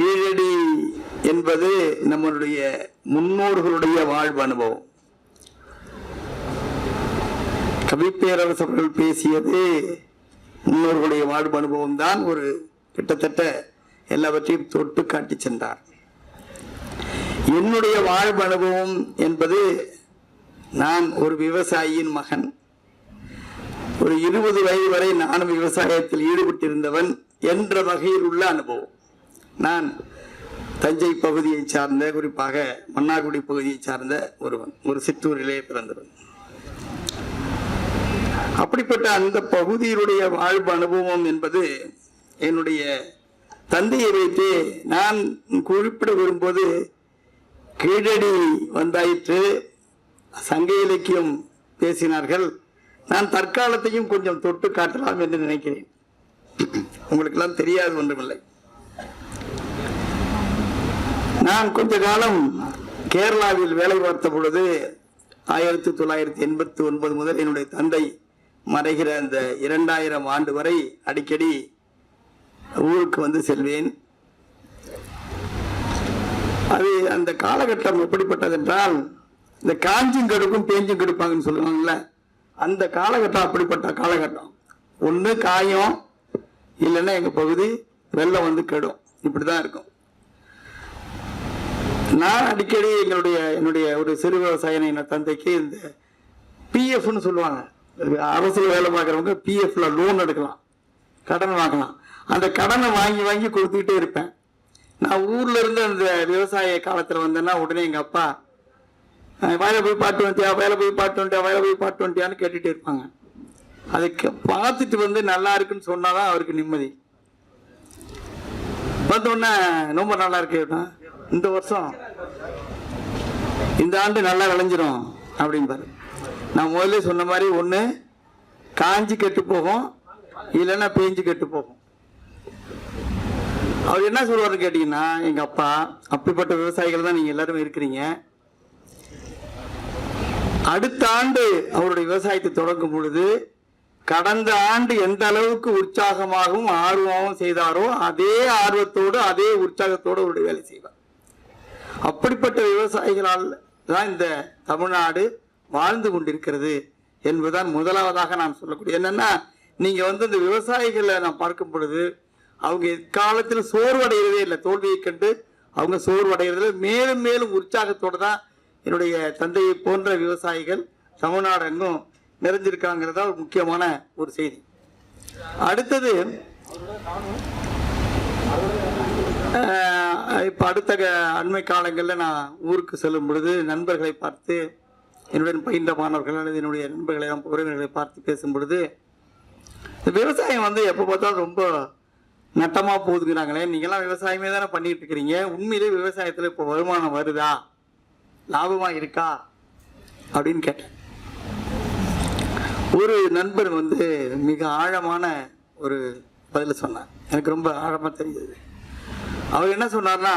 கீழடி என்பது நம்மளுடைய முன்னோர்களுடைய வாழ்வு அனுபவம். கவிப்பேரரசர்கள் பேசியது முன்னோர்களுடைய வாழ்வு அனுபவம் தான் ஒரு கிட்டத்தட்ட எல்லாவற்றையும் தொட்டு காட்டி சென்றார். என்னுடைய வாழ்வு அனுபவம் என்பது நான் ஒரு விவசாயியின் மகன். ஒரு இருபது வயது வரை நானும் விவசாயத்தில் ஈடுபட்டிருந்தவன் என்ற வகையில் உள்ள அனுபவம். நான் தஞ்சை பகுதியை சார்ந்த குறிப்பாக மன்னார்குடி பகுதியை சார்ந்த ஒருவன் ஒரு சிற்றூரிலே பிறந்தவன். அப்படிப்பட்ட அந்த பகுதியினுடைய வாழ்வு அனுபவம் என்பது என்னுடைய தந்தையை வைத்து நான் குறிப்பிட விரும்பும்போது கீழடி வந்தாயிற்று சங்க இலக்கியம் பேசினார்கள். நான் தற்காலத்தையும் கொஞ்சம் தொட்டு காட்டலாம் என்று நினைக்கிறேன். உங்களுக்கெல்லாம் தெரியாது ஒன்றுமில்லை. நான் கொஞ்ச காலம் கேரளாவில் வேலை பார்த்த பொழுது ஆயிரத்தி தொள்ளாயிரத்தி எண்பத்தி ஒன்பது முதல் என்னுடைய தந்தை மறைகிற அந்த இரண்டாயிரம் ஆண்டு வரை அடிக்கடி ஊருக்கு வந்து செல்வேன். அது அந்த காலகட்டம் எப்படிப்பட்டது என்றால் இந்த காஞ்சும் கெடுக்கும் பேஞ்சும் கெடுப்பாங்கன்னு சொல்லுவாங்கல்ல அந்த காலகட்டம் அப்படிப்பட்ட காலகட்டம். ஒன்று காயம் இல்லைன்னா எங்கள் பகுதி வெள்ளம் வந்து கெடும். இப்படி தான் இருக்கும். நான் அடிக்கடி எங்களுடைய என்னுடைய ஒரு சிறு விவசாய தந்தைக்கு இந்த பிஎஃப்னு சொல்லுவாங்க. அரசு வேலை பார்க்குறவங்க பிஎஃப்ல லோன் எடுக்கலாம். கடன் வாங்கலாம். அந்த கடனை வாங்கி வாங்கி கொடுத்துக்கிட்டே இருப்பேன். நான் ஊர்ல இருந்து அந்த விவசாய காலத்தில் வந்தேன்னா உடனே எங்கள் அப்பா அஹ், வயலை போய் பாட்டு வந்துட்டியா? வயலை போய் பாட்டு வந்துட்டியா? வயலை போய் பாட்டு வந்துட்டியான்னு கேட்டுகிட்டே இருப்பாங்க. அதுக்கு பார்த்துட்டு வந்து நல்லா இருக்குன்னு சொன்னாதான் அவருக்கு நிம்மதி. பார்த்தோன்னே ரொம்ப நல்லா இருக்கு இந்த வருஷம் இந்த ஆண்டு நல்லா விளைஞ்சிரும் அப்படிம்பாரு. நான் முதல்ல சொன்ன மாதிரி ஒன்று காஞ்சி கெட்டு போகும் இல்லைன்னா பேஞ்சு கெட்டு போகும். அவர் என்ன சொல்லுவாரு கேட்டீங்கன்னா எங்கள் அப்பா அப்படிப்பட்ட விவசாயிகள் தான் நீங்கள் எல்லாரும் இருக்கிறீங்க. அடுத்த ஆண்டு அவருடைய விவசாயத்தை தொடங்கும் பொழுது கடந்த ஆண்டு எந்த அளவுக்கு உற்சாகமாகவும் ஆர்வமாகவும் செய்தாரோ அதே ஆர்வத்தோடு அதே உற்சாகத்தோடு அவருடைய வேலை செய்வார். அப்படிப்பட்ட விவசாயிகளால் தான் இந்த தமிழ்நாடு வாழ்ந்து கொண்டிருக்கிறது என்பதுதான் முதலாவதாக நான் சொல்லக்கூடிய என்னென்னா நீங்கள் வந்து இந்த விவசாயிகளை நான் பார்க்கும் பொழுது அவங்க எக்காலத்தில் சோர்வடைகிறதே இல்லை. தோல்வியை கண்டு அவங்க சோர்வடைகிறதுல மேலும் மேலும் உற்சாகத்தோடு தான் என்னுடைய தந்தையை போன்ற விவசாயிகள் தமிழ்நாடு எங்கும் நிறைஞ்சிருக்காங்கிறதா ஒரு முக்கியமான ஒரு செய்தி. அடுத்தது இப்போ அடுத்த அண்மை காலங்களில் நான் ஊருக்கு செல்லும் பொழுது நண்பர்களை பார்த்து என்னுடன் பயின்ற மாணவர்கள் அல்லது என்னுடைய நண்பர்களை உறவினர்களை பார்த்து பேசும் பொழுது இந்த விவசாயம் வந்து எப்போ பார்த்தாலும் ரொம்ப நட்டமாக போகுதுங்கிறாங்களே நீங்களாம் விவசாயமே தானே பண்ணிகிட்டு இருக்கிறீங்க. உண்மையிலே விவசாயத்தில் இப்போ வருமானம் வருதா? லாபமாக இருக்கா? அப்படின்னு கேட்டேன். ஒரு நண்பர் வந்து மிக ஆழமான ஒரு பதில் சொன்னார். எனக்கு ரொம்ப ஆழமாக தெரிஞ்சது. அவர் என்ன சொன்னார்னா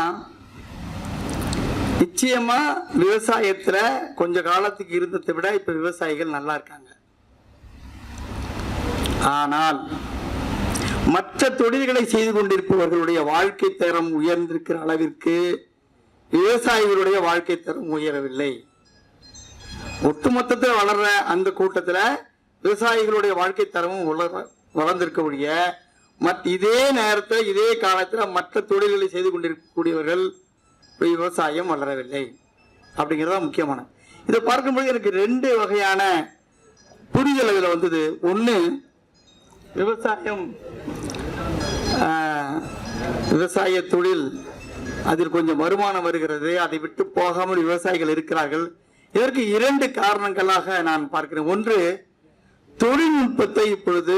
நிச்சயமா விவசாயத்துல கொஞ்ச காலத்துக்கு இருந்ததை விட இப்ப விவசாயிகள் நல்லா இருக்காங்க. ஆனால் மற்ற தொழில்களை செய்து கொண்டிருப்பவர்களுடைய வாழ்க்கை தரம் உயர்ந்திருக்கிற அளவிற்கு விவசாயிகளுடைய வாழ்க்கை தரம் உயரவில்லை. ஒட்டுமொத்தத்தில் வளர்ற அந்த கூட்டத்தில் விவசாயிகளுடைய வாழ்க்கை தரமும் வளர வளர்ந்திருக்க ஒழிய மத் இதே நேரத்தில் இதே காலத்தில் மற்ற தொழில்களை செய்து கொண்டிருக்கக்கூடியவர்கள் விவசாயம் வளரவில்லை. அப்படிங்கிறது தான் முக்கியமான இதை பார்க்கும்போது எனக்கு ரெண்டு வகையான புரிதல் இதில் வந்தது. ஒன்று விவசாயம் விவசாய தொழில் அதில் கொஞ்சம் வருமானம் வருகிறது. அதை விட்டு போகாமல் விவசாயிகள் இருக்கிறார்கள். இதற்கு இரண்டு காரணங்களாக நான் பார்க்கிறேன். ஒன்று தொழில்நுட்பத்தை இப்பொழுது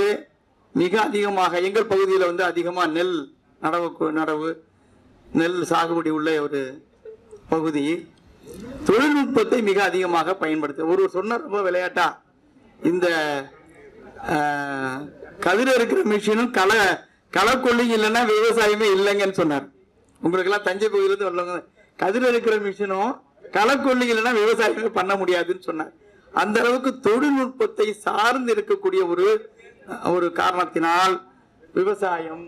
மிக அதிகமாக எங்கள் பகுதியில் வந்து அதிகமாக நெல் நடவு நடவு நெல் சாகுபடி உள்ள ஒரு பகுதி. தொழில்நுட்பத்தை மிக அதிகமாக பயன்படுத்த ஒரு சொன்ன ரொம்ப விளையாட்டா இந்த கதிர கதிர் இருக்கிற மிஷினும் களை களக்கொல்லி இல்லைன்னா விவசாயமே இல்லைங்கன்னு சொன்னார். உங்களுக்கெல்லாம் தஞ்சை பகுதியிலேருந்து வரலவங்க கதிர் இருக்கிற மிஷினும் களக்கொல்லி இல்லைன்னா விவசாயமே பண்ண முடியாதுன்னு சொன்னார். அந்த அளவுக்கு தொழில்நுட்பத்தை சார்ந்து இருக்கக்கூடிய ஒரு ஒரு காரணத்தினால் விவசாயம்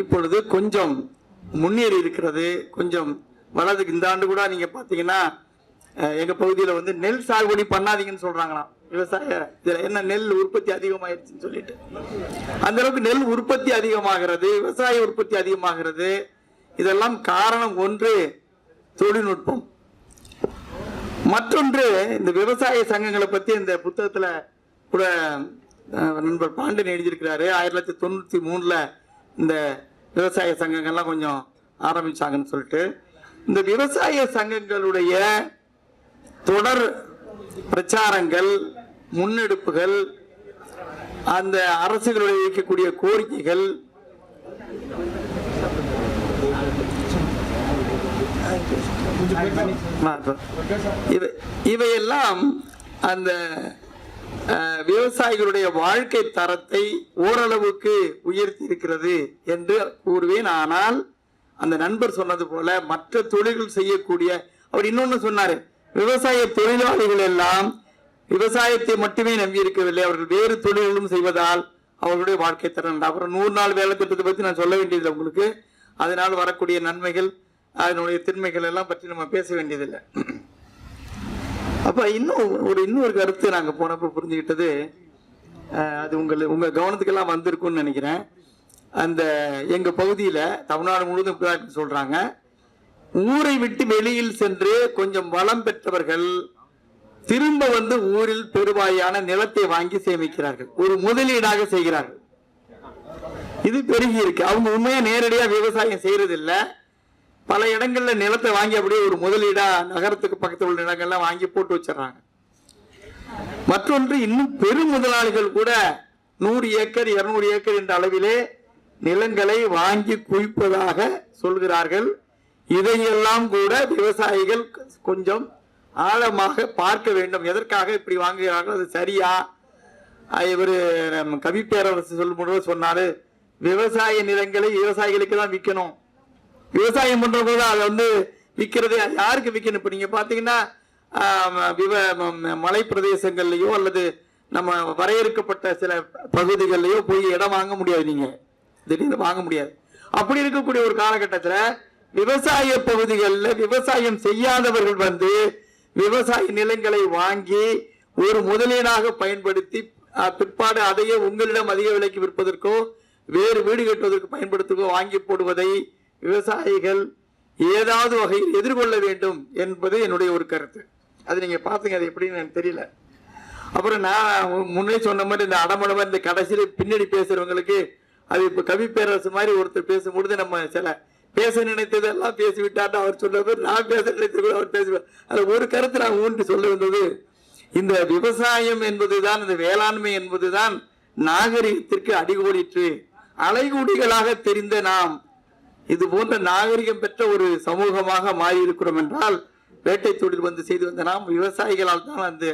இப்பொழுது கொஞ்சம் முன்னேறி இருக்கிறது. கொஞ்சம் வளர்ந்து இந்த ஆண்டு கூட நீங்க பாத்தீங்கன்னா எங்கள் எங்க பகுதியில வந்து நெல் சாகுபடி பண்ணாதீங்கன்னு சொல்றாங்களாம். விவசாய இதுல என்ன நெல் உற்பத்தி அதிகமாயிருச்சுன்னு சொல்லிட்டு. அந்த அளவுக்கு நெல் உற்பத்தி அதிகமாகிறது விவசாய உற்பத்தி அதிகமாகிறது. இதெல்லாம் காரணம் ஒன்று தொழில்நுட்பம். மற்றொன்று இந்த விவசாய சங்கங்களை பத்தி இந்த புத்தகத்துல கூட நண்பர் பாண்டியன் எழுதியிருக்கிறாரு. ஆயிரத்தி தொள்ளாயிரத்தி தொண்ணூற்றி மூணில் இந்த விவசாய சங்கங்கள்லாம் கொஞ்சம் ஆரம்பிச்சாங்கன்னு சொல்லிட்டு. இந்த விவசாய சங்கங்களுடைய தொடர் பிரச்சாரங்கள் முன்னெடுப்புகள் அந்த அரசுகளுடைய இருக்கக்கூடிய கோரிக்கைகள் இவையெல்லாம் அந்த விவசாயிகளுடைய வாழ்க்கை தரத்தை ஓரளவுக்கு உயர்த்தி இருக்கிறது என்று கூறுவேன். ஆனால் அந்த நண்பர் சொன்னது போல மற்ற தொழில்கள் செய்யக்கூடிய அவர் இன்னொன்னு சொன்னாரு விவசாய தொழிலாளிகள் எல்லாம் விவசாயத்தை மட்டுமே நம்பி இருக்கவில்லை அவர்கள் வேறு தொழில்களும் செய்வதால் அவர்களுடைய வாழ்க்கை தரம் அப்புறம் நூறு நாள் வேலை திட்டத்தை பத்தி நான் சொல்ல வேண்டியதில்லை உங்களுக்கு. அதனால் வரக்கூடிய நன்மைகள் அதனுடைய திண்மைகள் எல்லாம் பற்றி நம்ம பேச வேண்டியதில்லை. அப்ப இன்னும் ஒரு இன்னொரு கருத்து நாங்க போனப்ப புரிஞ்சுக்கிட்டது அது உங்கள் உங்க கவனத்துக்கெல்லாம் வந்திருக்கும்னு நினைக்கிறேன். அந்த எங்க பகுதியில தமிழ்நாடு முழுவதும் இப்படிதான் சொல்றாங்க. ஊரை விட்டு வெளியில் சென்று கொஞ்சம் வளம் பெற்றவர்கள் திரும்ப வந்து ஊரில் பெருவாயான நிலத்தை வாங்கி சேமிக்கிறார்கள். ஒரு முதலீடாக செய்கிறார்கள். இது பெருகி இருக்கு. அவங்க உண்மையா நேரடியா விவசாயம் செய்யறது பல இடங்கள்ல நிலத்தை வாங்கி அப்படியே ஒரு முதலீடா நகரத்துக்கு பக்கத்தில் உள்ள இடங்கள்லாம் வாங்கி போட்டு வச்சிடறாங்க. மற்றொன்று இன்னும் பெரும் முதலாளிகள் கூட நூறு ஏக்கர் இருநூறு ஏக்கர் என்ற அளவிலே நிலங்களை வாங்கி குவிப்பதாக சொல்கிறார்கள். இதையெல்லாம் கூட விவசாயிகள் கொஞ்சம் ஆழமாக பார்க்க வேண்டும். எதற்காக இப்படி வாங்குகிறார்கள்? அது சரியா? இவர் கவிப்பேரரசு நம்ம சொல்லும் பொழுது சொன்னாரு விவசாய நிலங்களை விவசாயிகளுக்கு தான் விற்கணும் விவசாயம் பண்ணுறவங்க தான் அதை வந்து விற்கிறது யாருக்கு விற்கணும் இப்போ நீங்கள் பார்த்தீங்கன்னா விவ ம- மலை பிரதேசங்கள்லயோ அல்லது நம்ம வரையறுக்கப்பட்ட சில பகுதிகள்லையோ போய் இடம் வாங்க முடியாது நீங்கள் திடீர்னு வாங்க முடியாது. அப்படி இருக்கக்கூடிய ஒரு காலகட்டத்தில் விவசாய பகுதிகளில் விவசாயம் செய்யாதவர்கள் வந்து விவசாய நிலங்களை வாங்கி ஒரு முதலீடாக பயன்படுத்தி பிற்பாடு அதையே உங்களிடம் அதிக விலைக்கு விற்பதற்கோ வேறு வீடு கட்டுவதற்கு பயன்படுத்துவதற்கோ வாங்கி போடுவதை விவசாயிகள் ஏதாவது வகையில் எதிர்கொள்ள வேண்டும் என்பது என்னுடைய ஒரு கருத்து. அது நீங்க பார்த்தீங்க அது எப்படின்னு எனக்கு தெரியல. அப்புறம் நான் முன்னே சொன்ன மாதிரி இந்த அடமடமா இந்த கடைசியில பின்னாடி பேசுறவங்களுக்கு அது இப்ப கவி பேரரசு மாதிரி ஒருத்தர் பேசும்பொழுது நம்ம சில பேச நினைத்ததெல்லாம் பேசிவிட்டார்டா அவர் சொன்னது நான் பேச நினைத்தது கூட அவர் பேசுவார். அது ஒரு கருத்து நான் ஊன்று சொல்ல வந்தது இந்த விவசாயம் என்பதுதான் இந்த வேளாண்மை என்பதுதான் நாகரிகத்திற்கு அடிகோடிற்று அலைகூடிகளாக தெரிந்த நாம் இது போன்ற நாகரிகம் பெற்ற ஒரு சமூகமாக மாறி இருக்கிறோம் என்றால் வேட்டை தொழில் வந்து செய்து வந்த நாம் விவசாயிகளால் தான் அந்த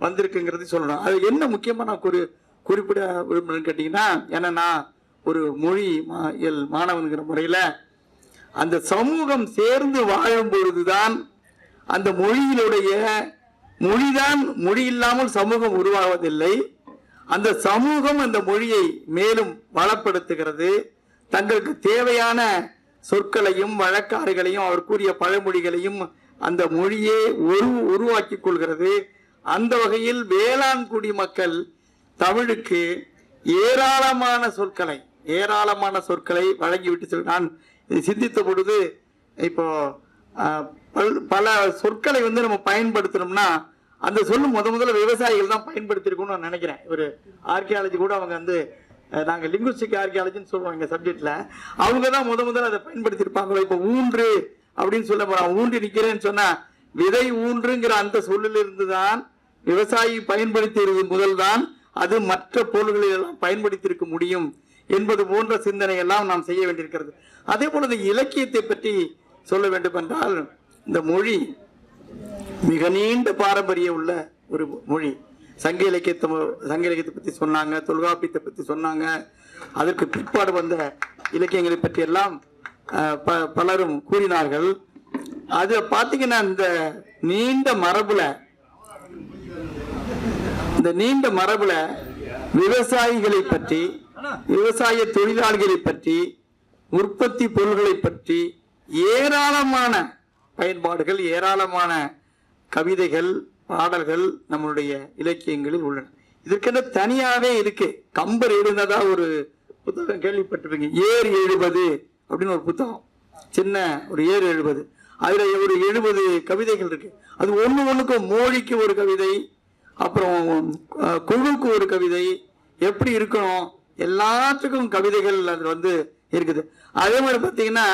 வந்திருக்குங்கிறது சொல்லணும். அது என்ன முக்கியமாக நான் ஒரு குறிப்பிட விரும்புகிறேன்னு கேட்டிங்கன்னா ஏன்னா நான் ஒரு மொழி மா- இயல் மாணவனுங்கிற முறையில் அந்த சமூகம் சேர்ந்து வாழும் பொழுதுதான் அந்த மொழியினுடைய மொழிதான் மொழி இல்லாமல் சமூகம் உருவாவதில்லை. அந்த சமூகம் அந்த மொழியை மேலும் வளப்படுத்துகிறது. தங்களுக்கு தேவையான சொற்களையும் வழக்காறுகளையும் அவர் கூறிய பழமொழிகளையும் அந்த மொழியே உரு உருவாக்கிக் கொள்கிறது. அந்த வகையில் வேளாண் குடிமக்கள் தமிழுக்கு ஏராளமான சொற்களை ஏராளமான சொற்களை வழங்கிவிட்டு சொல் நான் இதை சிந்தித்த பொழுது இப்போ பல்- பல சொற்களை வந்து நம்ம பயன்படுத்தணும்னா அந்த சொல்லு முத முதல்ல விவசாயிகள் தான் பயன்படுத்திருக்கணும்னு நான் நினைக்கிறேன். ஒரு ஆர்கியாலஜி கூட அவங்க வந்து நாங்கள் லிங்குஸ்டிக் ஆர்கியாலஜின்னு சொல்லுவோம் எங்கள் சப்ஜெக்டில் அவங்க தான் முத முதல்ல அதை பயன்படுத்தியிருப்பாங்களோ இப்போ ஊன்று அப்படின்னு சொல்ல போகிறான் ஊன்றி நிற்கிறேன்னு சொன்னால் விதை ஊன்றுங்கிற அந்த சொல்லிலிருந்து தான் விவசாயி பயன்படுத்தியது முதல்தான். அது மற்ற பொருள்களில் எல்லாம் பயன்படுத்தியிருக்க முடியும் என்பது போன்ற சிந்தனை எல்லாம் நாம் செய்ய வேண்டியிருக்கிறது. அதே போல இந்த இலக்கியத்தை பற்றி சொல்ல வேண்டும் என்றால் இந்த மொழி மிக நீண்ட பாரம்பரியம் உள்ள ஒரு மொழி. சங்க இலக்கியத்தை சங்க இலக்கியத்தை பற்றி சொன்னாங்க தொல்காப்பியத்தை பற்றி சொன்னாங்க. அதற்கு பிற்பாடு வந்த இலக்கியங்களை பற்றி எல்லாம் ப- பலரும் கூறினார்கள். அது பார்த்தீங்கன்னா இந்த நீண்ட மரபுல இந்த நீண்ட மரபுல விவசாயிகளை பற்றி விவசாய தொழிலாளிகளை பற்றி உற்பத்தி பொருள்களை பற்றி ஏராளமான பயன்பாடுகள் ஏராளமான கவிதைகள் பாடல்கள் நம்மளுடைய இலக்கியங்களில் உள்ளன. இதற்கென தனியாவே இருக்கு. கம்பர் எழுந்ததா ஒரு புத்தகம் கேள்விப்பட்டிருப்பீங்க. ஏர் எழுபது அப்படின்னு ஒரு புத்தகம். சின்ன ஒரு ஏர் எழுபது. அதுல ஒரு எழுபது கவிதைகள் இருக்கு. அது ஒண்ணு ஒண்ணுக்கும் மோழிக்கு ஒரு கவிதை அப்புறம் அஹ், குழுக்கு ஒரு கவிதை எப்படி இருக்கணும் எல்லாத்துக்கும் கவிதைகள் அது வந்து இருக்குது. அதே மாதிரி பார்த்தீங்கன்னா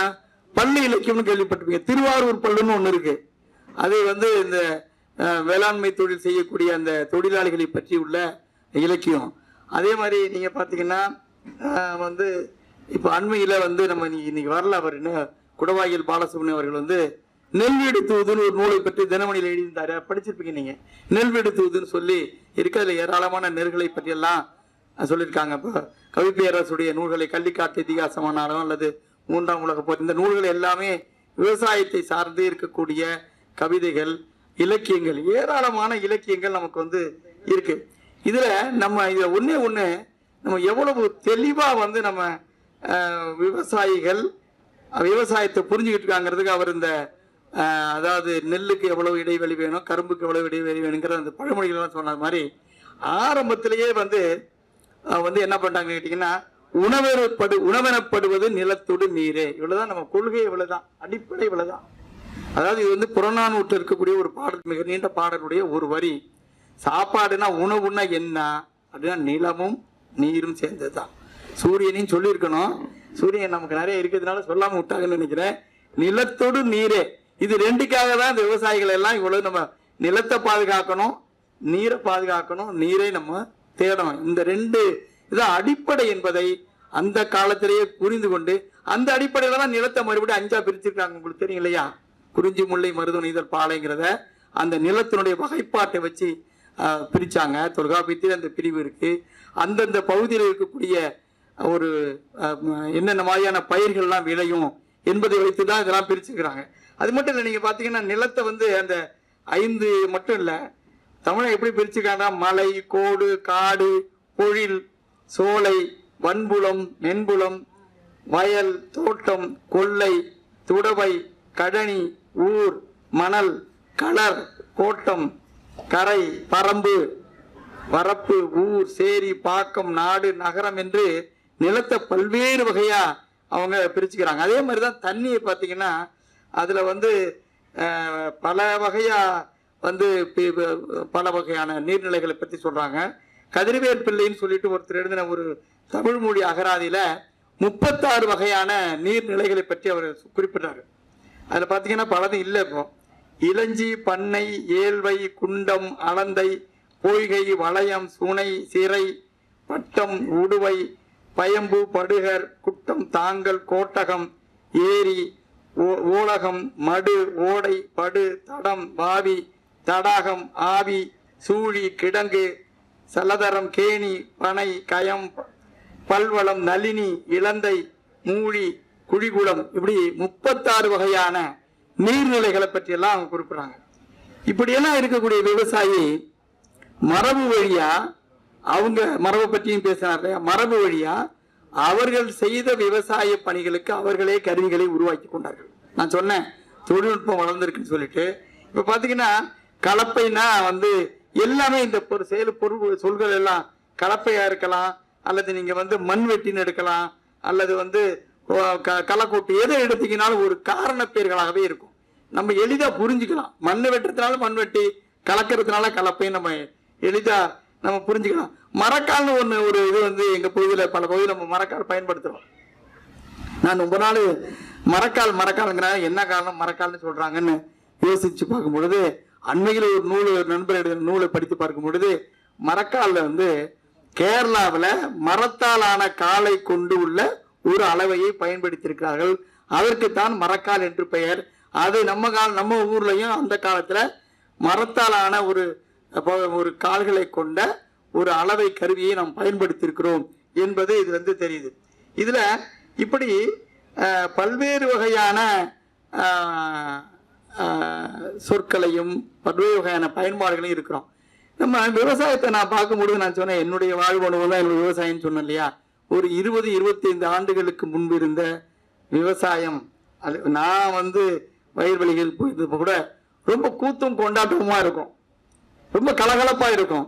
பள்ளி இலக்கியம்னு கேள்விப்பட்டிருப்பீங்க. திருவாரூர் பல்லுன்னு ஒன்று இருக்கு. அது வந்து இந்த வேளாண்மை தொழில் செய்யக்கூடிய அந்த தொழிலாளிகளை பற்றி உள்ள இலக்கியம். அதே மாதிரி நீங்க பாத்தீங்கன்னா வந்து இப்போ அண்மையில வந்து நம்ம இன்னைக்கு வரல அவர் என்ன குடவாயில் பாலசுப்ரமணியம் அவர்கள் வந்து நெல்வீடு தூதுன்னு ஒரு நூலை பற்றி தினமணியில் எழுதியிருந்தாரு. படிச்சிருப்பீங்க நீங்க. நெல்வீடு தூதுன்னு சொல்லி இருக்கிறதுல ஏராளமான நெற்களை பற்றியெல்லாம் சொல்லியிருக்காங்க. இப்போ கவிப்பேரரசுடைய நூல்களை கள்ளிக்காட்டு இதிகாசமானாலும் அல்லது மூன்றாம் உலக போர் இந்த நூல்கள் எல்லாமே விவசாயத்தை சார்ந்து இருக்கக்கூடிய கவிதைகள். இலக்கியங்கள் ஏராளமான இலக்கியங்கள் நமக்கு வந்து இருக்கு. இதுல நம்ம இதை ஒண்ணே ஒன்று நம்ம எவ்வளவு தெளிவா வந்து நம்ம விவசாயிகள் விவசாயத்தை புரிஞ்சுக்கிட்டு இருக்காங்கிறதுக்கு அவர் இந்த அதாவது நெல்லுக்கு எவ்வளவு இடைவெளி வேணும் கரும்புக்கு எவ்வளவு இடைவெளி வேணுங்கிற அந்த பழமொழிகள்லாம் சொன்ன மாதிரி ஆரம்பத்திலேயே வந்து வந்து என்ன பண்றாங்க கேட்டிங்கன்னா உணவெனப்படு உணவெனப்படுவது நிலத்தோடு நீரே. இவ்வளோதான் நம்ம கொள்கை இவ்வளோதான் அடிப்படை இவ்வளோதான் அதாவது இது வந்து புறநானூற்று இருக்கக்கூடிய ஒரு பாடல் மிக நீண்ட பாடலுடைய ஒரு வரி. சாப்பாடுனா உணவுன்னா என்ன? அப்படின்னா நிலமும் நீரும் சேர்ந்ததுதான். சூரியனையும் சொல்லியிருக்கணும். சூரியன் நமக்கு நிறைய இருக்கிறதுனால சொல்லாமல் விட்டாங்கன்னு நினைக்கிறேன். நிலத்தோடு நீரே. இது ரெண்டுக்காக தான் இந்த விவசாயிகள் எல்லாம் இவ்வளவு நம்ம நிலத்தை பாதுகாக்கணும் நீரை பாதுகாக்கணும் நீரை நம்ம தேடணும். இந்த ரெண்டு இதான் அடிப்படை என்பதை அந்த காலத்திலேயே புரிந்து கொண்டு அந்த அடிப்படையில தான் நிலத்தை மறுபடியும் அஞ்சா பிரிச்சிருக்காங்க. உங்களுக்கு தெரியும் இல்லையா? குறிஞ்சி முல்லை மருதம் இதழ் பாலைங்கிறத அந்த நிலத்தினுடைய வகைப்பாட்டை வச்சு பிரித்தாங்க பிரிச்சாங்க. தொல்காப்பியத்தில் அந்த பிரிவு இருக்குது அந்தந்த பகுதியில் இருக்கக்கூடிய ஒரு என்னென்ன மாதிரியான பயிர்கள்லாம் விளையும் என்பதை வைத்து தான் இதெல்லாம் பிரிச்சுக்கிறாங்க. அது மட்டும் இல்லை நீங்கள் பார்த்தீங்கன்னா நிலத்தை வந்து அந்த ஐந்து மட்டும் இல்லை தமிழை எப்படி பிரிச்சுக்காங்கன்னா மலை கோடு காடு பொழில் சோலை வன்புலம் மென்புலம் வயல் தோட்டம் கொள்ளை துடவை கழனி ஊர் மணல் கலர் கோட்டம் கரை பரம்பு வரப்பு ஊர் சேரி பாக்கம் நாடு நகரம் என்று நிலத்தை பல்வேறு வகையா அவங்க பிரிச்சுக்கிறாங்க. அதே மாதிரி தான் தண்ணியை பார்த்தீங்கன்னா அதுல வந்து பல வகையா வந்து பல வகையான நீர்நிலைகளை பத்தி சொல்றாங்க. கதிர்வேல் பிள்ளைன்னு சொல்லிட்டு ஒருத்தர் எழுதின ஒரு தமிழ் மொழி அகராதியில முப்பத்தாறு வகையான நீர்நிலைகளை பற்றி அவர் குறிப்பிட்டார் அதில் பார்த்தீங்கன்னா பலதும் இல்லை இப்போ. இளஞ்சி பண்ணை ஏல்வை குண்டம் அளந்தை பொய்கை வளையம் சுனை சிறை பட்டம் உடுவை பயம்பு படுகர் குட்டம் தாங்கல் கோட்டகம் ஏரி ஓ- மடு ஓடை படு தடம் பாவி தடாகம் ஆவி சூழி கிடங்கு சலதரம் கேணி பனை கயம் பல்வளம் நளினி இளந்தை மூழி குழிகுளம் இப்படி முப்பத்தாறு வகையான நீர்நிலைகளை பற்றியெல்லாம் அவங்க குறிப்பிடுறாங்க. இப்படியெல்லாம் இருக்கக்கூடிய விவசாயி மரபு வழியா அவங்க மரபு பற்றியும் பேசினார் இல்லையா? மரபு வழியா அவர்கள் செய்த விவசாய பணிகளுக்கு அவர்களே கருவிகளை உருவாக்கி கொண்டார்கள். நான் சொன்னேன் தொழில்நுட்பம் வளர்ந்துருக்குன்னு சொல்லிட்டு. இப்போ பார்த்தீங்கன்னா கலப்பைனா வந்து எல்லாமே இந்த பொரு செயல் பொருள் சொல்கள் எல்லாம் கலப்பையாக இருக்கலாம் அல்லது நீங்கள் வந்து மண் வெட்டின்னு எடுக்கலாம் அல்லது வந்து கலக்கூட்டு க- எதை எடுத்தீங்கனாலும் ஒரு காரண பேர்களாகவே இருக்கும். நம்ம எளிதாக புரிஞ்சுக்கலாம். மண் வெட்டுறதுனால மண் வெட்டி கலக்கிறதுனால கலப்பை நம்ம எளிதாக நம்ம புரிஞ்சுக்கலாம். மரக்கால்னு ஒன்று ஒரு இது வந்து எங்கள் பகுதியில் பல பகுதியில் நம்ம மரக்கால் பயன்படுத்துகிறோம் நான் ரொம்ப நாள் மரக்கால் மரக்கால்ங்கிற என்ன காரணம் மரக்கால்னு சொல்கிறாங்கன்னு யோசித்து பார்க்கும் பொழுது அண்மையில் ஒரு நூல் ஒரு நண்பர் எழுதின நூலை படித்து பார்க்கும் பொழுது வந்து கேரளாவில் மரத்தாலான காலை கொண்டு உள்ள ஒரு அளவையை பயன்படுத்தியிருக்கிறார்கள். அதற்குத்தான் மரக்கால் என்று பெயர். அது நம்ம கால் நம்ம ஊர்லயும் அந்த காலத்துல மரத்தாலான ஒரு ஒரு கால்களை கொண்ட ஒரு அளவை கருவியை நாம் பயன்படுத்தியிருக்கிறோம் என்பது இது வந்து தெரியுது. இதுல இப்படி பல்வேறு வகையான சொற்களையும் பல்வேறு வகையான பயன்பாடுகளையும் இருக்கிறோம். நம்ம விவசாயத்தை நான் பார்க்கும்பொழுது நான் சொன்னேன் என்னுடைய வாழ்வு அனுபவம் தான் என்னுடைய விவசாயம்னு சொன்னேன் இல்லையா? ஒரு இருபது இருபத்தைந்து ஆண்டுகளுக்கு முன்பு இருந்த விவசாயம் அது நான் வந்து வயல்வெளிகள் போயிருந்தப்போ கூட ரொம்ப கூத்தும் கொண்டாட்டமாக இருக்கும். ரொம்ப கலகலப்பாக இருக்கும்.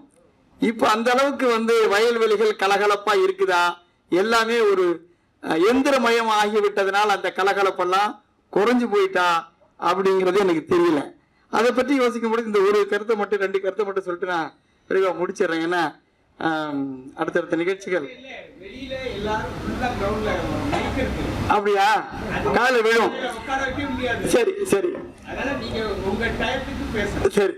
இப்போ அந்த அளவுக்கு வந்து வயல்வெளிகள் கலகலப்பாக இருக்குதா? எல்லாமே ஒரு எந்திரமயம் ஆகிவிட்டதுனால் அந்த கலகலப்பெல்லாம் குறைஞ்சு போயிட்டா அப்படிங்கிறது எனக்கு தெரியல. அதை பற்றி யோசிக்கும் பொழுது இந்த ஒரு கருத்தை மட்டும் ரெண்டு கருத்தை மட்டும் சொல்லிட்டு நான் விரைவாக முடிச்சிடுறேன். ஏன்னா அடுத்தடுத்த நிகழ்ச்சிகள். அப்படியா? காலை விழும். சரி சரி. சரி.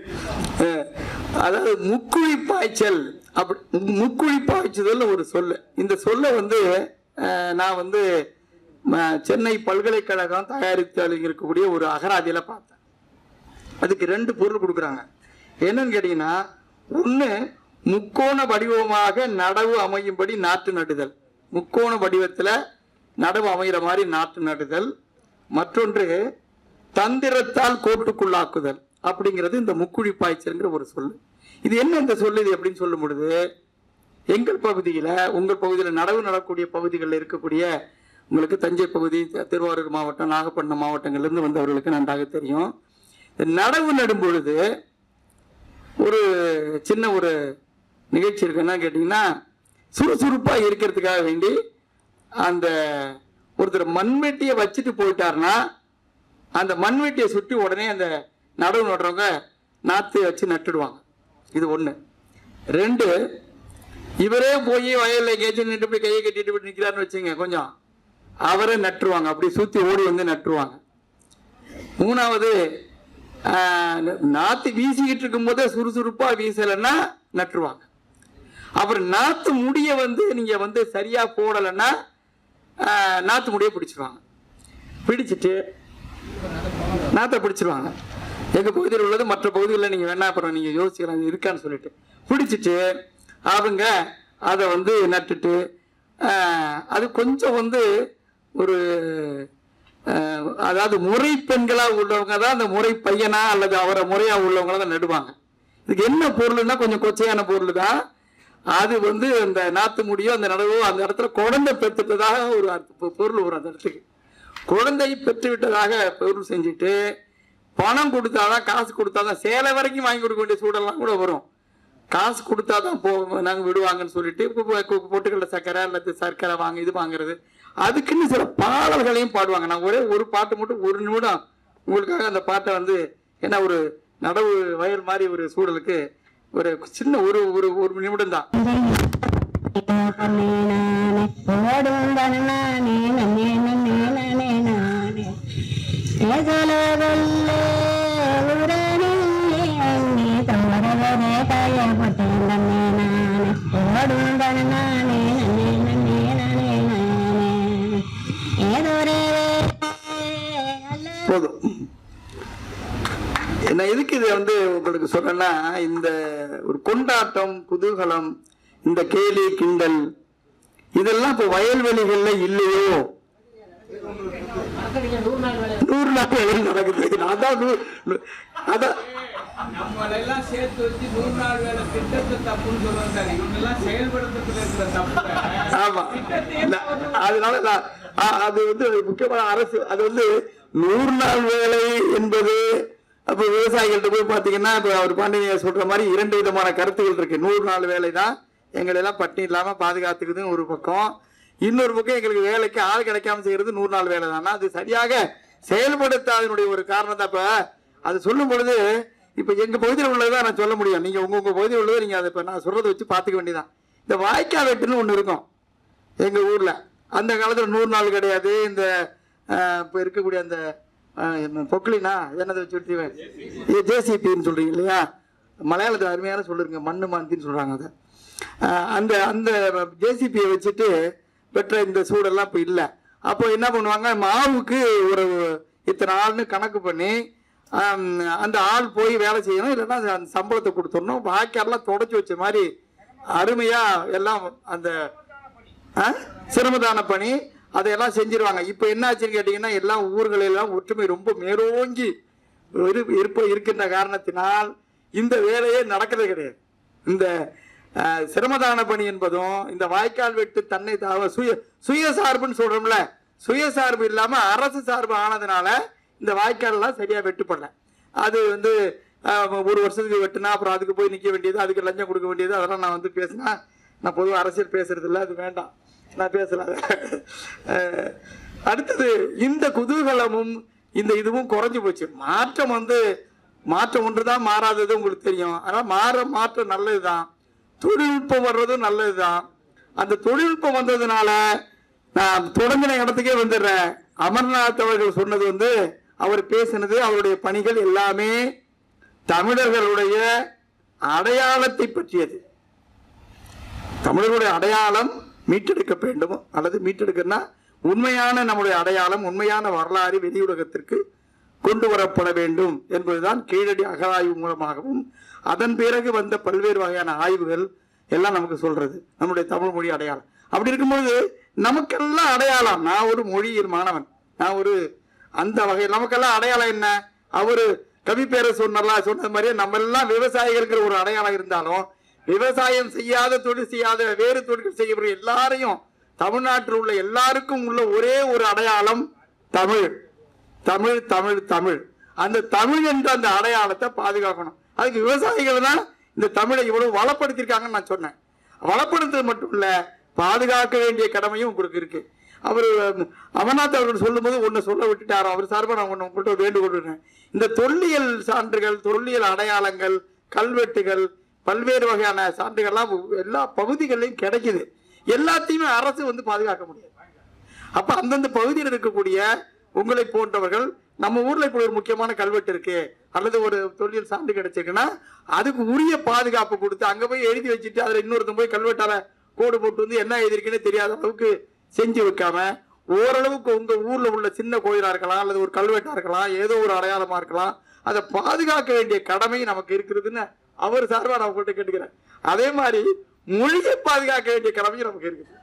அதாவது முக்குழி பாய்ச்சல் அப்படி முக்குழி பாய்ச்சுதல் ஒரு சொல்லு. இந்த சொல்லை வந்து நான் வந்து சென்னை பல்கலைக்கழகம் தயாரித்து இருக்கக்கூடிய ஒரு அகராதியில் பார்த்தேன். அதுக்கு ரெண்டு பொருள் கொடுக்குறாங்க. என்னன்னு கேட்டிங்கன்னா ஒன்று முக்கோண வடிவமாக நடவு அமையும்படி நாற்று நடுதல். முக்கோண வடிவத்தில் நடவு அமைகிற மாதிரி நாற்று நடுதல். மற்றொன்று தந்திரத்தால் கோட்டுக்குள்ளாக்குதல் அப்படிங்கிறது இந்த முக்குழி பாய்ச்சல்ங்கிற ஒரு சொல் இது என்ன இந்த சொல் இது எப்படின்னு சொல்லும் பொழுது எங்கள் பகுதியில் உங்கள் பகுதியில் நடவு நடக்கூடிய பகுதிகளில் இருக்கக்கூடிய உங்களுக்கு தஞ்சை பகுதி திருவாரூர் மாவட்டம் நாகப்பட்டினம் மாவட்டங்கள்லேருந்து வந்தவர்களுக்கு நன்றாக தெரியும். நடவு நடும் பொழுது ஒரு சின்ன ஒரு நிகழ்ச்சி இருக்குன்னா கேட்டிங்கன்னா சுறுசுறுப்பாக இருக்கிறதுக்காக வேண்டி அந்த ஒருத்தர் மண்வெட்டியை வச்சுட்டு போயிட்டாருன்னா அந்த மண்வெட்டியை சுற்றி உடனே அந்த நடவு நடுறவங்க நாற்று வச்சு நட்டுடுவாங்க. இது ஒன்று ரெண்டு இவரே போய் வயலில் எங்கேயாச்சும் நின்று போய் கையை கட்டிட்டு போய் நிற்கிறாருன்னு வச்சுங்க கொஞ்சம். அவரே நட்டுருவாங்க. அப்படி சுற்றி ஓடி வந்து நட்டுருவாங்க. மூணாவது நாற்று வீசிக்கிட்டு இருக்கும்போதே சுறுசுறுப்பாக வீசலைன்னா நட்டுருவாங்க. அப்புறம் நாத்து முடிய வந்து நீங்கள் வந்து சரியாக போடலைன்னா நாற்று நாத்து முடிய பிடிச்சிருவாங்க. பிடிச்சிட்டு நாத்தை பிடிச்சிருவாங்க. எங்கள் பகுதியில் உள்ளது மற்ற பகுதிகளில் நீங்கள் வேணா அப்புறம் நீங்கள் யோசிக்கலாம் இருக்கான்னு சொல்லிட்டு. பிடிச்சிட்டு அவங்க அதை வந்து நட்டுட்டு அது கொஞ்சம் வந்து ஒரு அதாவது முறை பெண்களாக உள்ளவங்க தான் அந்த முறை பையனா அல்லது அவரை முறையாக உள்ளவங்கள தான் நடுவாங்க. இதுக்கு என்ன பொருள்னா கொஞ்சம் கொச்சையான பொருள் தான். அது வந்து அந்த நாத்து முடியோ அந்த நடவோ அந்த இடத்துல குழந்தை பெற்றுட்டதாக ஒரு அர்த்த- பொருள் வரும் அந்த இடத்துக்கு குழந்தை பெற்று விட்டதாக பொருள் செஞ்சுட்டு பணம் கொடுத்தாதான் காசு கொடுத்தாதான் சேலை வரைக்கும் வாங்கி கொடுக்க வேண்டிய சூடெல்லாம் கூட வரும். காசு கொடுத்தாதான் போ நாங்கள் விடுவாங்கன்னு சொல்லிட்டு பொட்டுக்கடல சர்க்கரை அல்லது சர்க்கரை வாங்க இது வாங்குறது. அதுக்குன்னு சில பாடல்களையும் பாடுவாங்க. நான் ஒரே ஒரு பாட்டு மட்டும் ஒரு நிமிடம் உங்களுக்காக அந்த பாட்டை வந்து என்ன ஒரு நடவு வயல் மாதிரி ஒரு சூழலுக்கு ஒரு சின்ன ஒரு ஒரு ஒரு நிமிடம் தான் ஓடும் இதை வந்து உங்களுக்கு சொல்றேன்னா இந்த ஒரு கொண்டாட்டம் குதூகலம் இந்த கேலி கிண்டல் இதெல்லாம் இப்போ வயல்வெளிகள்ல இல்லையோ? நூறு வேலை நடக்குது. அதான் சேர்த்து வச்சு நூறு நாள் வேலை திட்டத்தை தப்புன்னு செயல்படுத்துறதுல இருக்கிற தப்பு. ஆமா. அதனால நான் அது வந்து முக்கியமான அரசு அது வந்து நூறு நாள் வேலை என்பது அப்போ விவசாயிகள்கிட்ட போய் பார்த்தீங்கன்னா இப்போ அவர் பாண்டியன் சொல்கிற மாதிரி இரண்டு விதமான கருத்துகள் இருக்குது நூறு நாள் வேலை தான். எங்களை எல்லாம் பட்டினி இல்லாமல் பாதுகாத்துக்குதுன்னு ஒரு பக்கம். இன்னொரு பக்கம் எங்களுக்கு வேலைக்கு ஆள் கிடைக்காம செய்கிறது நூறு நாள் வேலை தானா? அது சரியாக செயல்படுத்தாதனுடைய ஒரு காரணம் தான். இப்போ அது சொல்லும் பொழுது இப்போ எங்கள் பகுதியில் உள்ளதான் நான் சொல்ல முடியும். நீங்கள் உங்கள் உங்கள் பகுதியில் உள்ளதை நீங்கள் அதை இப்போ நான் சொல்கிறத வச்சு பார்த்துக்க வேண்டியதான் இந்த வாய்க்கால் வெட்டுன்னு ஒன்று இருக்கும். எங்கள் ஊரில். அந்த காலத்தில் நூறு நாள் கிடையாது. இந்த இப்போ இருக்கக்கூடிய அந்த பொக்லினா என்னதை வச்சு விட்டுருவேன் ஜேசிபின்னு சொல்கிறீங்க இல்லையா? மலையாளத்தில் அருமையான சொல்லிருங்க மண்ணு மாந்தின்னு சொல்கிறாங்க அதை. அந்த அந்த ஜேசிபியை வச்சுட்டு பெற்ற இந்த சூடெல்லாம் இப்போ இல்லை. அப்போ என்ன பண்ணுவாங்க? மாவுக்கு ஒரு இத்தனை ஆள்னு கணக்கு பண்ணி அந்த ஆள் போய் வேலை செய்யணும் இல்லைன்னா அந்த சம்பளத்தை கொடுத்துடணும். வாய்க்காலெலாம் தொடச்சி வச்ச மாதிரி அருமையாக எல்லாம் அந்த ஆ? சிரமதான பணி. அதையெல்லாம் செஞ்சிருவாங்க. இப்போ என்ன ஆச்சுன்னு கேட்டிங்கன்னா எல்லா ஊர்களிலும் ஒற்றுமை ரொம்ப மேலோங்கி இருப்ப இருக்கின்ற காரணத்தினால் இந்த வேலையே நடக்கிறது கிடையாது. இந்த சிரமதான பணி என்பதும் இந்த வாய்க்கால் வெட்டு தன்னை தாவ சுய சுயசார்புன்னு சொல்றோம்ல சுயசார்பு இல்லாமல் அரசு சார்பு ஆனதுனால இந்த வாய்க்கால்லாம் சரியாக வெட்டுப்படல. அது வந்து ஒரு வருஷத்துக்கு வெட்டினா அப்புறம் அதுக்கு போய் நிற்க வேண்டியது அதுக்கு லஞ்சம் கொடுக்க வேண்டியது அதெல்லாம் நான் வந்து பேசினா நான் பொதுவாக அரசியல் பேசுறது இல்லை அது வேண்டாம். நான் பேசலாம் அடுத்தது இந்த குதூகலமும் இந்த இதுவும் குறைஞ்சு போச்சு. மாற்றம் வந்து மாற்றம் ஒன்று தான் மாறாதது உங்களுக்கு தெரியும். ஆனால் மாற மாற்றம் நல்லது தான் தொழில்நுட்பம் வர்றதும் நல்லது தான் அந்த தொழில்நுட்பம் வந்ததுனால நான் தொடங்கின இடத்துக்கே வந்துடுறேன். அமர்நாத் அவர்கள் சொன்னது வந்து அவர் பேசினது அவருடைய பணிகள் எல்லாமே தமிழர்களுடைய அடையாளத்தை பற்றியது. தமிழர்களுடைய அடையாளம் மீட்டெடுக்க வேண்டும்? அல்லது மீட்டெடுக்கன்னா உண்மையான நம்முடைய அடையாளம் உண்மையான வரலாறு வெளியுலகத்திற்கு கொண்டு வரப்பட வேண்டும் என்பதுதான் கீழடி அகழாய்வு மூலமாகவும் அதன் பிறகு வந்த பல்வேறு வகையான ஆய்வுகள் எல்லாம் நமக்கு சொல்றது நம்முடைய தமிழ் மொழி அடையாளம். அப்படி இருக்கும்போது நமக்கெல்லாம் அடையாளம் நான் ஒரு மொழியில் மாணவன் நான் ஒரு அந்த வகையில் நமக்கெல்லாம் அடையாளம் என்ன? அவரு கவி பேர சொன்னலாம் சொன்னது மாதிரியே நம்ம எல்லாம் விவசாயிகளுக்கு ஒரு அடையாளம் இருந்தாலும் விவசாயம் செய்யாத தொழில் செய்யாத வேறு தொழில்கள் செய்யப்படுற எல்லாரையும் தமிழ்நாட்டில் உள்ள எல்லாருக்கும் உள்ள ஒரே ஒரு அடையாளம் தமிழ். தமிழ் தமிழ் தமிழ். அந்த தமிழ் என்ற அந்த அடையாளத்தை பாதுகாக்கணும். அதுக்கு விவசாயிகள் தான் இந்த தமிழை இவ்வளவு வளப்படுத்திருக்காங்கன்னு நான் சொன்னேன். வளப்படுத்துறது மட்டும் இல்ல பாதுகாக்க வேண்டிய கடமையும் உங்களுக்கு இருக்கு. அவர் அமர்நாத் அவர்கள் சொல்லும்போது ஒன்று சொல்ல விட்டுட்டாரோ. அவர் சார்பாக நான் ஒன்று உங்கள்கிட்ட வேண்டுகொள்கிறேன் இந்த தொல்லியல் சான்றுகள் தொல்லியல் அடையாளங்கள் கல்வெட்டுகள் பல்வேறு வகையான சான்றுகள்லாம் எல்லா பகுதிகளிலும் கிடைக்குது. எல்லாத்தையுமே அரசு வந்து பாதுகாக்க முடியாது. அப்போ அந்தந்த பகுதியில் இருக்கக்கூடிய உங்களை போன்றவர்கள் நம்ம ஊரில் இப்படி ஒரு முக்கியமான கல்வெட்டு இருக்கு அல்லது ஒரு தொழில் சான்று கிடைச்சிருக்குன்னா அதுக்கு உரிய பாதுகாப்பு கொடுத்து அங்கே போய் எழுதி வச்சுட்டு அதில் இன்னொருத்தன் போய் கல்வெட்டால கோடு போட்டு வந்து என்ன எழுதிருக்குன்னு தெரியாத அளவுக்கு செஞ்சு வைக்காம ஓரளவுக்கு உங்கள் ஊரில் உள்ள சின்ன கோயிலாக இருக்கலாம் அல்லது ஒரு கல்வெட்டாக இருக்கலாம் ஏதோ ஒரு அடையாளமாக இருக்கலாம் அதை பாதுகாக்க வேண்டிய கடமை நமக்கு இருக்கிறதுன்னு அவர் சார்பாக நான் உங்கள்கிட்ட கேட்டுக்கிறேன். அதே மாதிரி மொழியை பாதுகாக்க வேண்டிய கடமையும் நமக்கு இருக்குது.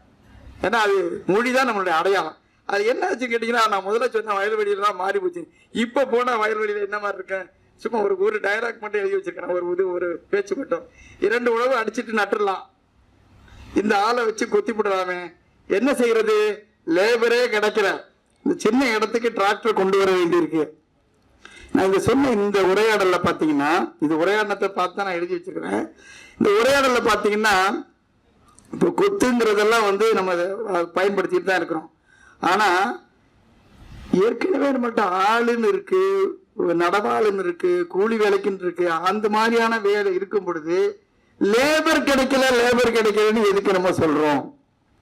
ஏன்னா அது மொழி தான் நம்மளுடைய அடையாளம். அது என்ன ஆச்சுன்னு கேட்டீங்கன்னா நான் முதல்ல சொன்ன வயல்வெளியெல்லாம் மாறி போச்சு. இப்போ போனால் வயல்வெளியில் என்ன மாதிரி இருக்கேன் சும்மா ஒரு ஒரு டைலாக் மட்டும் எழுதி வச்சிருக்கேன் ஒரு இது ஒரு பேச்சு மட்டும். இரண்டு உழவு அடிச்சிட்டு நட்டுடலாம். இந்த ஆளை வச்சு கொத்தி போடலாமே. என்ன செய்யறது? லேபரே கிடைக்கிற இந்த சின்ன இடத்துக்கு டிராக்டர் கொண்டு வர வேண்டியிருக்கு. நான் இந்த சொன்ன இந்த உரையாடலில் பார்த்தீங்கன்னா இது உரையாடலத்தை பார்த்து தான் நான் எழுதி வச்சிருக்கிறேன். இந்த உரையாடலில் பார்த்தீங்கன்னா இப்போ கொத்துங்கிறதெல்லாம் வந்து நம்ம அதை, பயன்படுத்திட்டு தான் இருக்கிறோம். ஆனால் ஏற்கனவே மட்டும் ஆளுன்னு இருக்குது நடவாளுன்னு இருக்குது கூலி வேலைக்குன்னு இருக்குது அந்த மாதிரியான வேலை இருக்கும் பொழுது லேபர் கிடைக்கல லேபர் கிடைக்கலன்னு எதுக்கு நம்ம சொல்கிறோம்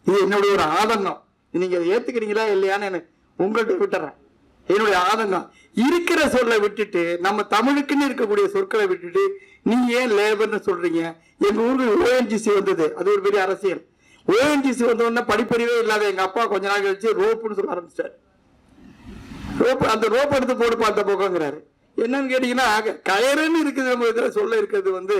இது என்னுடைய ஒரு ஆதங்கம். நீங்கள் அதை ஏற்றுக்கிறீங்களா இல்லையான்னு எனக்கு உங்கள்கிட்ட விட்டுறேன். என்னுடைய ஆதங்கம். இருக்கிற சொல்லை விட்டுட்டு நம்ம தமிழுக்குன்னு இருக்கக்கூடிய சொற்களை விட்டுட்டு நீங்க ஏன் லேபர்னு சொல்றீங்க? எங்க ஊருக்கு ஓஎன்ஜிசி வந்தது. அது ஒரு பெரிய அரசியல். ஓஎன்ஜிசி வந்த உடனே படிப்பறிவே இல்லாத எங்க அப்பா கொஞ்ச நாள் கழிச்சு ரோப்புன்னு சொல்ல ஆரம்பிச்சார். ரோப் அந்த ரோப் எடுத்து போட்டு பார்த்த போக்கங்கிறாரு என்னன்னு கேட்டீங்கன்னா கயறுன்னு இருக்குது நம்ம இதுல சொல்ல இருக்கிறது வந்து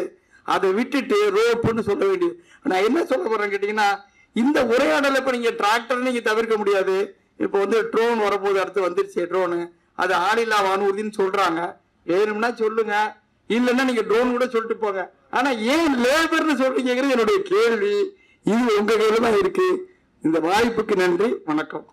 அதை விட்டுட்டு ரோப்புன்னு சொல்ல வேண்டியது நான் என்ன சொல்ல போறேன்னு கேட்டீங்கன்னா இந்த உரையாடலை இப்போ நீங்க டிராக்டர் நீங்க தவிர்க்க முடியாது. இப்போ வந்து ட்ரோன் வரப்போது அடுத்து வந்துருச்சு ட்ரோனு அது ஆளில்லா வானூர்தின்னு சொல்றாங்க. வேணும்னா சொல்லுங்க. இல்லைன்னா நீங்க ட்ரோன் கூட சொல்லிட்டு போங்க. ஆனா ஏன் லேபர்னு சொல்றீங்கிறது என்னுடைய கேள்வி. இது உங்க கையில தான் இருக்கு. இந்த வாய்ப்புக்கு நன்றி. வணக்கம்.